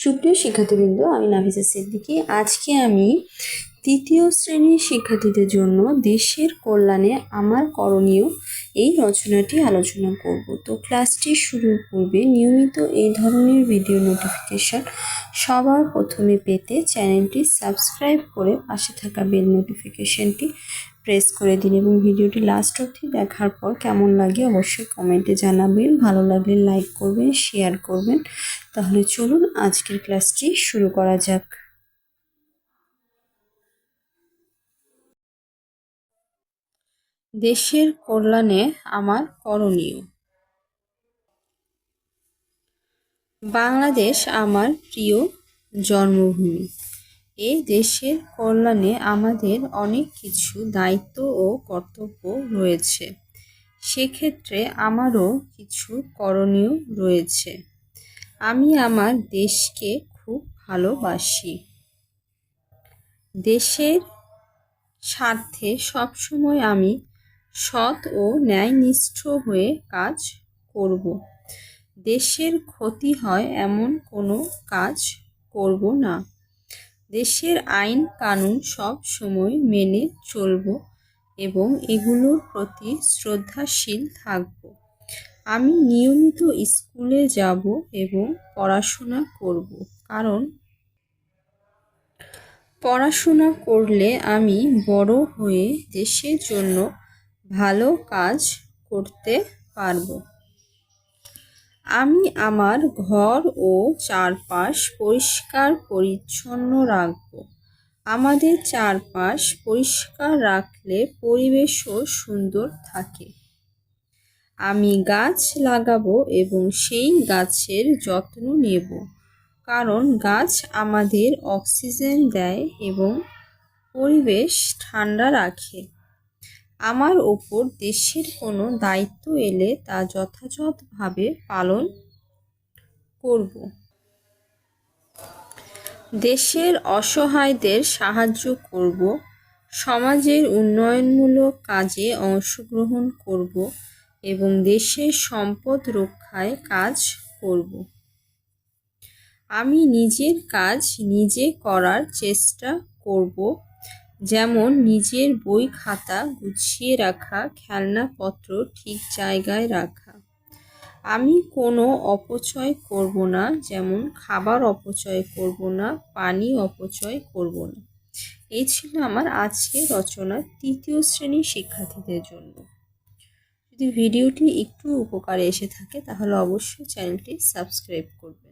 সুপ্রিয় শিক্ষার্থীবৃন্দ, আমি নাফিসা সিদ্দিকী। আজকে আমি তৃতীয় শ্রেণির শিক্ষার্থীদের জন্য দেশের কল্যাণে আমার করণীয় এই রচনাটি আলোচনা করব। তো ক্লাসটি শুরুর পূর্বে নিয়মিত এই ধরনের ভিডিও নোটিফিকেশন সবার প্রথমে পেতে চ্যানেলটি সাবস্ক্রাইব করে পাশে থাকা বেল নোটিফিকেশনটি প্রেস করে দিন এবং ভিডিওটি লাস্ট অবধি দেখার পর কেমন লাগে অবশ্যই কমেন্টে জানাবেন। ভালো লাগলে লাইক করবেন শেয়ার করবেন। তাহলে চলুন আজকের ক্লাসটি শুরু করা যাক। দেশের কল্যাণে আমার করণীয়। বাংলাদেশ আমার প্রিয় জন্মভূমি। এই দেশের কল্যাণে আমাদের অনেক কিছু দায়িত্ব ও কর্তব্য রয়েছে। সেক্ষেত্রে আমারও কিছু করণীয় রয়েছে। আমি আমার দেশকে খুব ভালোবাসি। দেশের স্বার্থে সবসময় আমি সৎ ও ন্যায়নিষ্ঠ হয়ে কাজ করব। দেশের ক্ষতি হয় এমন কোনো কাজ করব না। দেশের আইন, কানুন সব সময় মেনে চলব এবং এগুলোর প্রতি শ্রদ্ধাশীল থাকব। আমি নিয়মিত স্কুলে যাব এবং পড়াশোনা করব। কারণ পড়াশোনা করলে আমি বড় হয়ে দেশের জন্য ভালো কাজ করতে পারব। আমি আমার ঘর ও চারপাশ পরিষ্কার পরিচ্ছন্ন রাখব। আমাদের চারপাশ পরিষ্কার রাখলে পরিবেশও সুন্দর থাকে। আমি গাছ লাগাবো এবং সেই গাছের যত্ন নেব, কারণ গাছ আমাদের অক্সিজেন দেয় এবং পরিবেশ ঠান্ডা রাখে। আমার ওপর দেশের কোনো দায়িত্ব এলে তা যথাযথভাবে পালন করব। দেশের অসহায়দের সাহায্য করব। সমাজের উন্নয়নমূলক কাজে অংশগ্রহণ করব এবং দেশের সম্পদ রক্ষায় কাজ করব। আমি নিজের কাজ নিজে করার চেষ্টা করব। যেমন নিজের বই খাতা গুছিয়ে রাখা, খেলনাপত্র ঠিক জায়গায় রাখা। আমি কোনো অপচয় করব না, যেমন খাবার অপচয় করব না, পানি অপচয় করব না। এই ছিল আমার আজকের রচনা তৃতীয় শ্রেণির শিক্ষার্থীদের জন্য। যদি ভিডিওটি একটু উপকারে এসে থাকে, তাহলে অবশ্যই চ্যানেলটি সাবস্ক্রাইব করবেন।